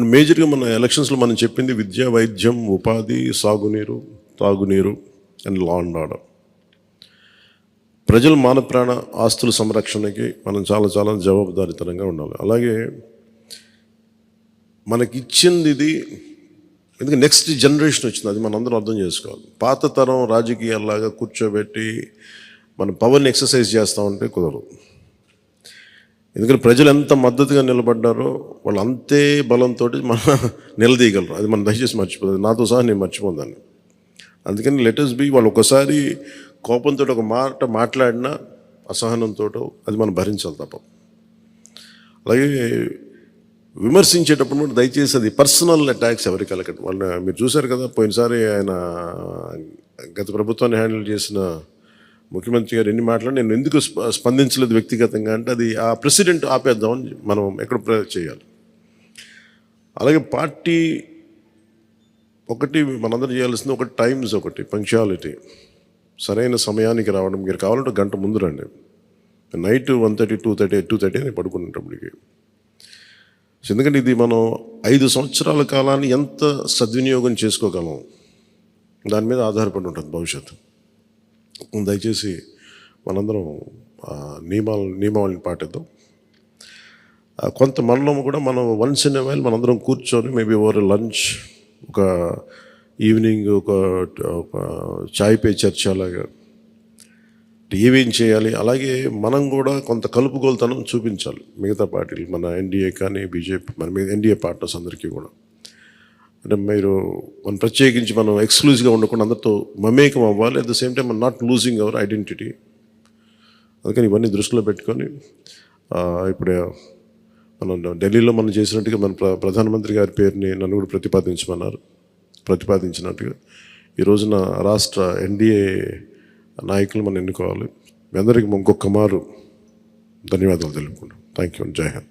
And మేజర్గా మన ఎలక్షన్స్లో మనం చెప్పింది విద్య వైద్యం ఉపాధి సాగునీరు తాగునీరు అండ్ లా అండ్ ఆర్డర్. ప్రజల మాన ప్రాణ ఆస్తుల సంరక్షణకి మనం చాలా చాలా జవాబుదారితనంగా ఉండాలి. అలాగే మనకి ఇచ్చింది ఇది ఎందుకంటే నెక్స్ట్ జనరేషన్ వచ్చింది అది మనందరం అర్థం చేసుకోవాలి. పాత తరం రాజకీయాల్లాగా కూర్చోబెట్టి మనం పవర్ని ఎక్సర్సైజ్ చేస్తూ ఉంటే కుదరదు. ఎందుకంటే ప్రజలు ఎంత మద్దతుగా నిలబడ్డారో వాళ్ళు అంతే బలంతో మన నిలదీయగలరు. అది మనం దయచేసి మర్చిపోతుంది నాతో సహా నేను మర్చిపోదాన్ని అందుకని లెటర్స్ బి వాళ్ళు ఒకసారి కోపంతో ఒక మాట మాట్లాడినా అసహనంతో అది మనం భరించాలి తప్ప. అలాగే విమర్శించేటప్పుడు కూడా దయచేసి అది పర్సనల్ అటాక్స్ ఎవరికి వెళ్ళకండి. వాళ్ళని మీరు చూశారు కదా పోయినసారి ఆయన గత ప్రభుత్వాన్ని హ్యాండిల్ చేసిన ముఖ్యమంత్రి గారు ఎన్ని మాటలు నేను ఎందుకు స్ప- స్పందించలేదు వ్యక్తిగతంగా అంటే అది ఆ ప్రెసిడెంట్ ఆపేద్దామని మనం ఎక్కడ చేయాలి. అలాగే పార్టీ ఒకటి మనందరం చేయాల్సింది ఒకటి టైమ్స్ ఒకటి పంక్చువాలిటీ. సరైన సమయానికి రావడం మీరు కావాలంటే గంట ముందు రండి. Night one thirty two thirty two thirty అని పడుకునేటప్పటికి. ఎందుకంటే ఇది మనం ఐదు సంవత్సరాల కాలాన్ని ఎంత సద్వినియోగం చేసుకోగలం దాని మీద ఆధారపడి ఉంటుంది భవిష్యత్తు. దయచేసి మనందరం ఆ, నియమాల నియమావళిని పాటిద్దాం. కొంత మనలో కూడా మనం వన్స్ ఇన్ వైల్ మనందరం కూర్చొని మేబీ ఓవర్ లంచ్ ఒక ఈవినింగ్ ఒక చాయ్ పే చర్చ అలాగా ఏమేం చేయాలి? అలాగే మనం కూడా కొంత కలుపుగోలుతనం చూపించాలి. మిగతా పార్టీలు మన ఎన్డీఏ కానీ బీజేపీ మన మీద ఎన్డీఏ పార్టీస్ అందరికీ కూడా. అంటే మీరు మనం ప్రత్యేకించి మనం ఎక్స్క్లూజివ్గా ఉండకుండా అందరితో మమేకం అవ్వాలి అట్ ద సేమ్ టైం మనం నాట్ లూజింగ్ అవర్ ఐడెంటిటీ అందుకని ఇవన్నీ దృష్టిలో పెట్టుకొని ఇప్పుడు మనం ఢిల్లీలో మనం చేసినట్టుగా మన ప్ర- ప్రధానమంత్రి గారి పేరుని నన్ను కూడా ప్రతిపాదించమన్నారు. ప్రతిపాదించినట్టుగా ఈ రోజున రాష్ట్ర ఎన్డీఏ నాయకులు మనం ఎన్నుకోవాలి. మీ అందరికీ ఇంకొక మారు. ధన్యవాదాలు తెలుపుకుంటాం థ్యాంక్ యూ జై హింద్